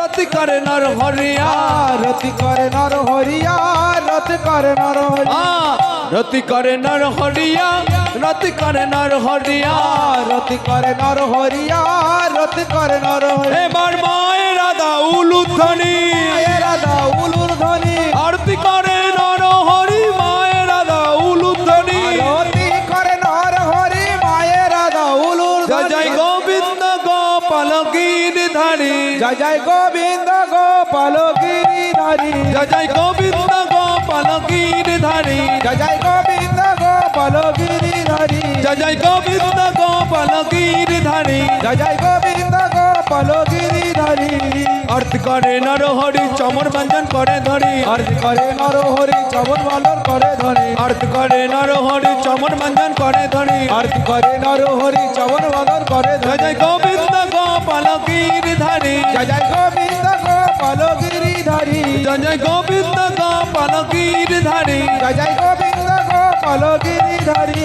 রতি করে নর হরিয়া। রতি করে নর হরিয়া রতি করে নর হরিয়া। রতি করে নর হরিয়া রতি করে নর হরিয়া। রতি করে নর হরিয়া রতি করে নর হরিয়া। এবার মায়ের রাধা উলুধ্বনি। রাধা উলুর ধ্বনি আরতি করে নর হরি মায়ের রাধা উলুধ্বনি। রতি করে নর হরি মায়ের রাধা উলুর জয় জয় গোবিন্দ গোপাল গিরিধারী জয় জয় গোবিন্দ গোপাল গিরিধারী জয় জয় গোবিন্দ গোপাল গিরিধারী জয় জয় গোবিন্দ গোপাল গিরিধারী জয় জয় গোবিন্দ গোপাল গিরিধারী জয় জয় গোবিন্দ গোপাল গিরিধারী অর্থ করে নর হরি চমর ব্যঞ্জন করে ধরি। আরতি করে নর হরি চবন বালন করে ধরে। অর্থ করে নর হরি চমর ব্যঞ্জন করে ধরি। আরতি করে নর হরি চবন বালন করে ধরে। জয় গোবিন্দ গিরিধারী। জয় জয় গোবিন্দ গোপাল গিরিধারী। জয় জয় গোবিন্দ গোপাল গিরিধারী। জয় জয় গোবিন্দ গোপাল গিরিধারী।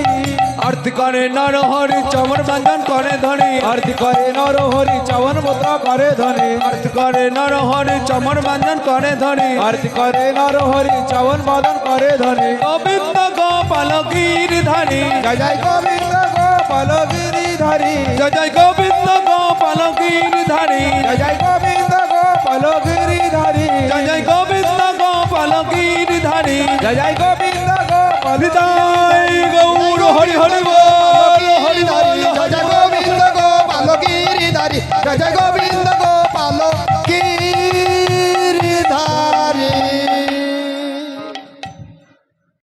অর্থ করে নর হরি চমর ব্যঞ্জন করে ধরি আরতি করে নর হরি চবন মুদ্রা করে ধরে অর্থ করে নর হরি চমর ব্যঞ্জন করে ধরি আরতি করে নর হরি চবন বাদন করে ধরে গোবিন্দ গোপাল গিরিধারী। জয় জয় গোবিন্দ গোপাল গিরিধারী। জয় জয় গোবিন্দ গোপাল গিরিধারী জয় গোবিন্দ গোপাল গিরিধারী জয় গোবিন্দ গোপাল গিরিধারী জয় গোবিন্দ গোপাল